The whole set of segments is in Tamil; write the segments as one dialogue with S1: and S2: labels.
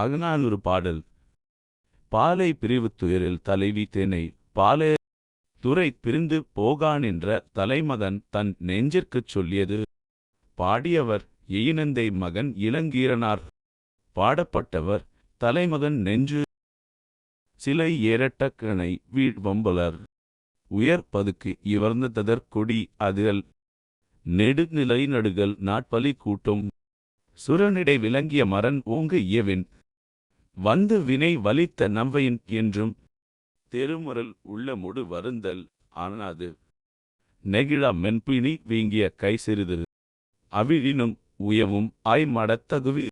S1: அகநானூறு பாடல். பாலை பிரிவு துயரில் தலைவி தேனை பாலே துறை பிரிந்து போகான் என்ற தலைமகன் தன் நெஞ்சிற்குச் சொல்லியது. பாடியவர் எயினந்தை மகன் இளங்கீரனார். பாடப்பட்டவர் தலைமகன் நெஞ்சு. சிலை ஏரட்டக்கணை வீழ்வம்பலர் உயர் பதுக்கு இவர்ந்ததற் கொடி அதிரல். நெடுநிலை நடுகள் நாட்பலி கூட்டும். சுரனிடை விளங்கிய மரன் ஓங்கு இயவின். வந்து வினை வலித்த நம்பையின் என்றும் தெருமுறல் உள்ள முடு வருந்தல் ஆனாது நெகிழா மென்பினி வீங்கிய கை சிறிது. அவிழினும் உயவும் ஆய் மடத்தகுவி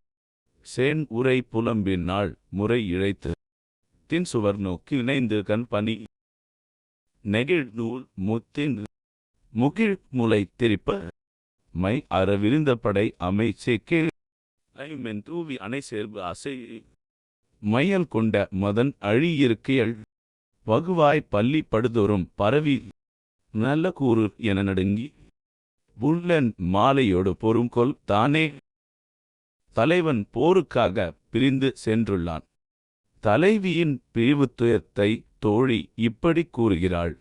S1: சேன் உரை புலம்பின் நாள் முறை இழைத்து. தின் சுவர் நோக்கி இணைந்து கண் பனி நெகிழ் நூல் முத்தின் முகிழ் முளை திரிப்ப. மை அறவிருந்த படை அமைச்சேக்கே ஐமென் தூவி அணை சேர்வு அசை. மையல் கொண்ட மதன் அழியிருக்கையள். வகுவாய் பள்ளி படுதோறும் பரவி நல்ல கூறு என நடுங்கி. புல்லன் மாலையோடு பொறுங்கொல் தானே. தலைவன் போருக்காக பிரிந்து சென்றுள்ளான். தலைவியின் பிரிவு துயத்தை தோழி இப்படி கூறுகிறாள்.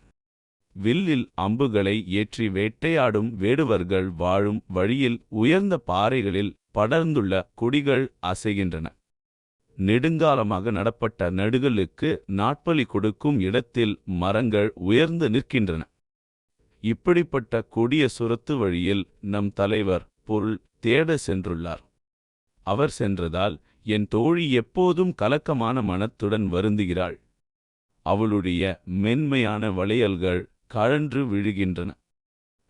S1: வில்லில் அம்புகளை ஏற்றி வேட்டையாடும் வேடுவர்கள் வாழும் வழியில் உயர்ந்த பாறைகளில் படர்ந்துள்ள கொடிகள் அசைகின்றன. நெடுங்காலமாக நடப்பட்ட நடுகளுக்கு நாட்பலி கொடுக்கும் இடத்தில் மரங்கள் உயர்ந்து நிற்கின்றன. இப்படிப்பட்ட கொடிய சுரத்து வழியில் நம் தலைவர் பொருள் தேட சென்றுள்ளார். அவர் சென்றதால் என் தோழி எப்போதும் கலக்கமான மனத்துடன் வருந்துகிறாள். அவளுடைய மென்மையான வளையல்கள் கழன்று விழுகின்றன.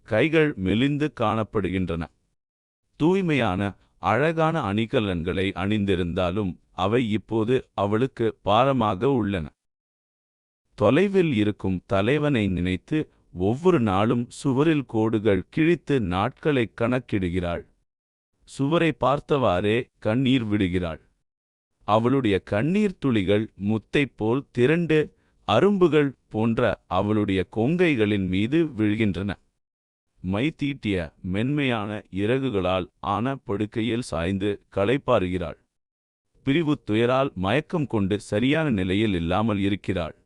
S1: கைகள் மெலிந்து காணப்படுகின்றன. தூய்மையான அழகான அணிகலன்களை அணிந்திருந்தாலும் அவை இப்போது அவளுக்கு பாரமாக உள்ளன. தொலைவில் இருக்கும் தலைவனை நினைத்து ஒவ்வொரு நாளும் சுவரில் கோடுகள் கிழித்து நாட்களைக் கணக்கிடுகிறாள். சுவரை பார்த்தவாறே கண்ணீர் விடுகிறாள். அவளுடைய கண்ணீர் துளிகள் முத்தைப் போல் திரண்டு அரும்புகள் போன்ற அவளுடைய கொங்கைகளின் மீது விழுகின்றன. மை தீட்டிய மென்மையான இறகுகளால் ஆன படுக்கையில் சாய்ந்து களைப்பாறுகிறாள். பிரிவுத் துயரால் மயக்கம் கொண்டு சரியான நிலையில் இல்லாமல் இருக்கிறாள்.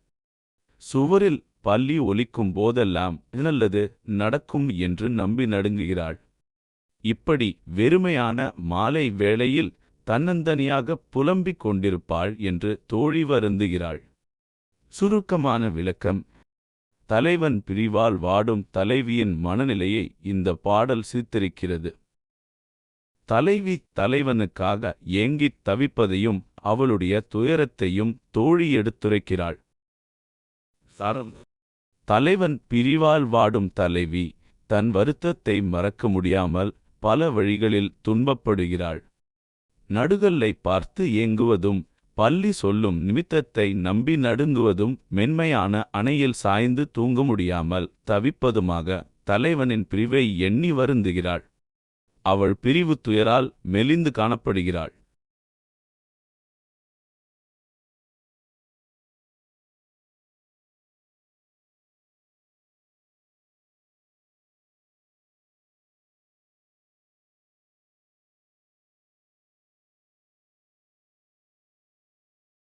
S1: சுவரில் பள்ளி ஒலிக்கும் போதெல்லாம் நல்லது நடக்கும் என்று நம்பி நடுங்குகிறாள். இப்படி வெறுமையான மாலை வேளையில் தன்னந்தனியாக புலம்பிக் கொண்டிருப்பாள் என்று தோழி வருந்துகிறாள். சுருக்கமான விளக்கம். தலைவன் பிரிவால் வாடும் தலைவியின் மனநிலையை இந்த பாடல் சித்தரிக்கிறது. தலைவி தலைவனுக்காக ஏங்கித் தவிப்பதையும் அவளுடைய துயரத்தையும் தோழி எடுத்துரைக்கிறாள். சரம். தலைவன் பிரிவால் வாடும் தலைவி தன் வருத்தத்தை மறக்க முடியாமல் பல வழிகளில் துன்பப்படுகிறாள். நடுகல்லை பார்த்து ஏங்குவதும் பள்ளி சொல்லும் நிமித்தத்தை நம்பி நடுங்குவதும் மென்மையான அணையில் சாய்ந்து தூங்க முடியாமல் தவிப்பதுமாக தலைவனின் பிரிவை எண்ணி வருந்துகிறாள். அவள் பிரிவு துயரால் மெலிந்து காணப்படுகிறாள்.